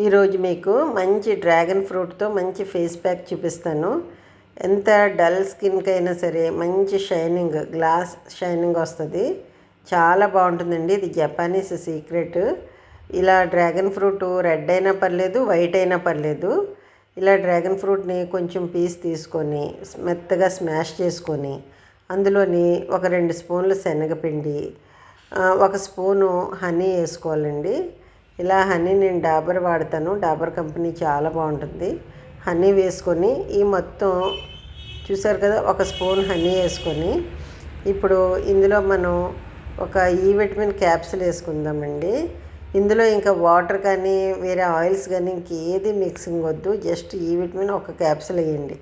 ఈరోజు మీకు మంచి డ్రాగన్ ఫ్రూట్తో మంచి ఫేస్ ప్యాక్ చూపిస్తాను. ఎంత డల్ స్కిన్కి అయినా సరే మంచి షైనింగ్ గ్లాస్ షైనింగ్ వస్తుంది. చాలా బాగుంటుందండి. ఇది జపానీస్ సీక్రెట్. ఇలా డ్రాగన్ ఫ్రూట్ రెడ్ అయినా పర్లేదు వైట్ అయినా పర్లేదు. ఇలా డ్రాగన్ ఫ్రూట్ని కొంచెం పీస్ తీసుకొని మెత్తగా స్మాష్ చేసుకొని అందులోని ఒక రెండు స్పూన్లు శనగపిండి ఒక స్పూను హనీ వేసుకోవాలండి. ఇలా హనీ నేను డాబర్ వాడతాను. డాబర్ కంపెనీ చాలా బాగుంటుంది. హనీ వేసుకొని ఈ మొత్తం చూసారు కదా ఒక స్పూన్ హనీ వేసుకొని ఇప్పుడు ఇందులో మనం ఒక ఈ విటమిన్ క్యాప్సిల్ వేసుకుందామండి. ఇందులో ఇంకా వాటర్ కానీ వేరే ఆయిల్స్ కానీ ఇంకేది మిక్సింగ్ వద్దు. జస్ట్ ఈ విటమిన్ ఒక క్యాప్సిల్ వేయండి.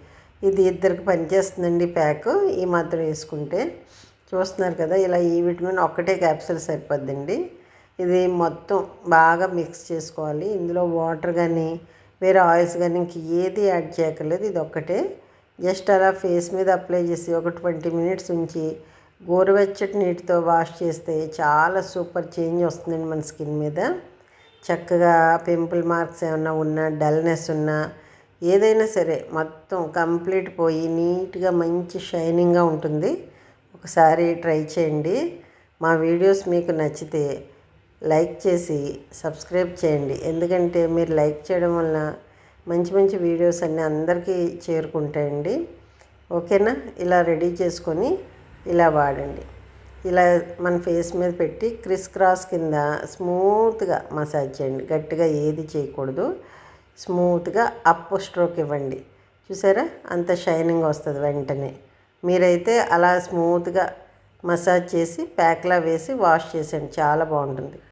ఇది ఇద్దరికి పనిచేస్తుందండి ప్యాక్. ఈ మాత్రం వేసుకుంటే చూస్తున్నారు కదా ఇలా ఈ విటమిన్ ఒక్కటే క్యాప్సిల్ సరిపోద్దండి. ఇది మొత్తం బాగా మిక్స్ చేసుకోవాలి. ఇందులో వాటర్ కానీ వేరే ఆయిల్స్ కానీ ఇంక ఏది యాడ్ చేయక్కర్లేదు. ఇది ఒక్కటే. జస్ట్ అలా ఫేస్ మీద అప్లై చేసి ఒక ట్వంటీ మినిట్స్ ఉంచి గోరువెచ్చటి నీటితో వాష్ చేస్తే చాలా సూపర్ చేంజ్ వస్తుందండి మన స్కిన్ మీద. చక్కగా పింపుల్ మార్క్స్ ఏమన్నా ఉన్నా డల్నెస్ ఉన్నా ఏదైనా సరే మొత్తం కంప్లీట్ పోయి నీట్గా మంచి షైనింగ్గా ఉంటుంది. ఒకసారి ట్రై చేయండి. మా వీడియోస్ మీకు నచ్చితే లైక్ చేసి సబ్స్క్రైబ్ చేయండి. ఎందుకంటే మీరు లైక్ చేయడం వల్ల మంచి మంచి వీడియోస్ అన్నీ అందరికీ చేరుకుంటాయండి. ఓకేనా? ఇలా రెడీ చేసుకొని ఇలా వాడండి. ఇలా మన ఫేస్ మీద పెట్టి క్రిస్ క్రాస్ కింద స్మూత్గా మసాజ్ చేయండి. గట్టిగా ఏది చేయకూడదు. స్మూత్గా అప్ స్ట్రోక్ ఇవ్వండి. చూసారా? అంత షైనింగ్ వస్తుంది వెంటనే. మీరైతే అలా స్మూత్గా మసాజ్ చేసి ప్యాక్లా వేసి వాష్ చేసేయండి. చాలా బాగుంటుంది.